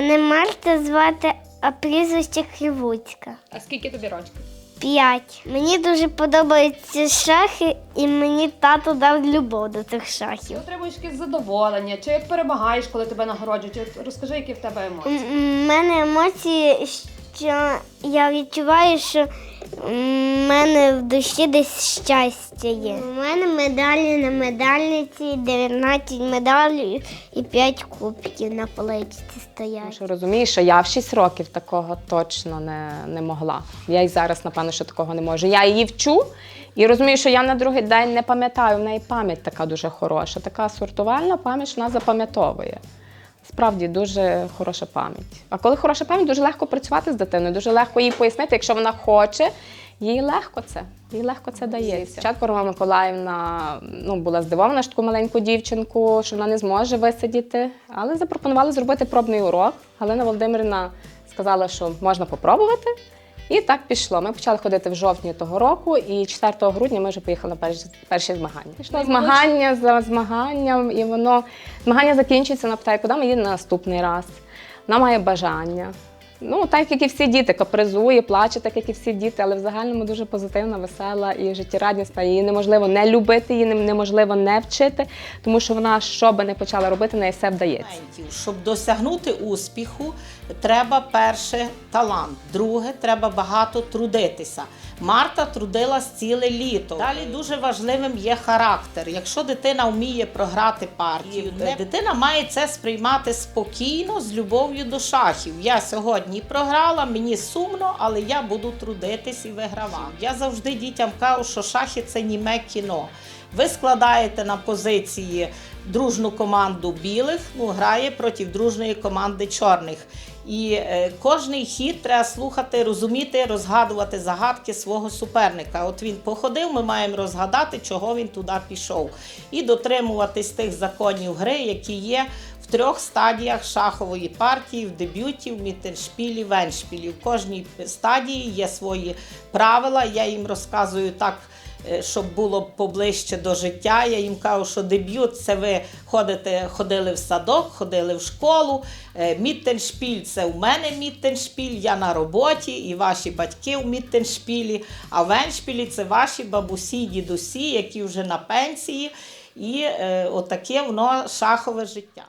Настя звати, а прізвище Кривуцька. А скільки тобі рочків? П'ять. Мені дуже подобаються шахи, і мені тато дав любов до цих шахів. Ти отримуєш якесь задоволення, чи як перемагаєш, коли тебе нагороджують? От Розкажи, які в тебе емоції. У мене емоції, що я відчуваю, що в мене в душі десь щастя є. У мене медалі на медальниці, 19 медалей і 5 кубків на поличці стоять. Що розумієш, що я в 6 років такого точно не, не могла. Я й зараз, напевно, що такого не можу. Я її вчу і розумію, що я на другий день не пам'ятаю. В неї пам'ять така дуже хороша, така сортувальна пам'ять, що вона запам'ятовує. Справді дуже хороша пам'ять. А коли хороша пам'ять, дуже легко працювати з дитиною, дуже легко їй пояснити, якщо вона хоче. Їй легко це, їй легко це дається. Спочатку Рома Миколаївна ну, була здивована, що таку маленьку дівчинку, що вона не зможе висидіти, але запропонували зробити пробний урок. Галина Володимирівна сказала, що можна попробувати. І так пішло. Ми почали ходити в жовтні того року, і 4 грудня ми вже поїхали на перші, перші змагання. Пішло змагання за змаганням, і воно змагання закінчується. Вона питає, куди ми їдемо наступний раз. Вона має бажання. Ну, так як і всі діти, капризує, плаче, так як і всі діти, але в загальному дуже позитивна, весела і життєрадісна. Її неможливо не любити, її неможливо не вчити, тому що вона, що би не почала робити, неї все вдається. Щоб досягнути успіху, треба перше талант, друге треба багато трудитися. Марта трудилась ціле літо. Далі дуже важливим є характер. Якщо дитина вміє програти партію, дитина має це сприймати спокійно з любов'ю до шахів. Я сьогодні програла, мені сумно, але я буду трудитись і вигравати. Я завжди дітям кажу, що шахи це німе кіно. Ви складаєте на позиції дружну команду білих, ну, грає проти дружної команди чорних. І е, кожний хід треба слухати, розуміти, розгадувати загадки свого суперника. От він походив, ми маємо розгадати, чого він туди пішов. І дотримуватись тих законів гри, які є в трьох стадіях шахової партії: в дебюті, в мітеншпілі, в еншпілі. В кожній стадії є свої правила. Я їм розказую так. Е, Щоб було поближче до життя, я їм кажу, що дебют це ви ходите, ходили в садок, ходили в школу. Е, Міттеншпіль це у мене міттеншпіль, я на роботі, і ваші батьки в міттеншпілі. А в еншпілі це ваші бабусі, дідусі, які вже на пенсії. І е, отаке воно шахове життя.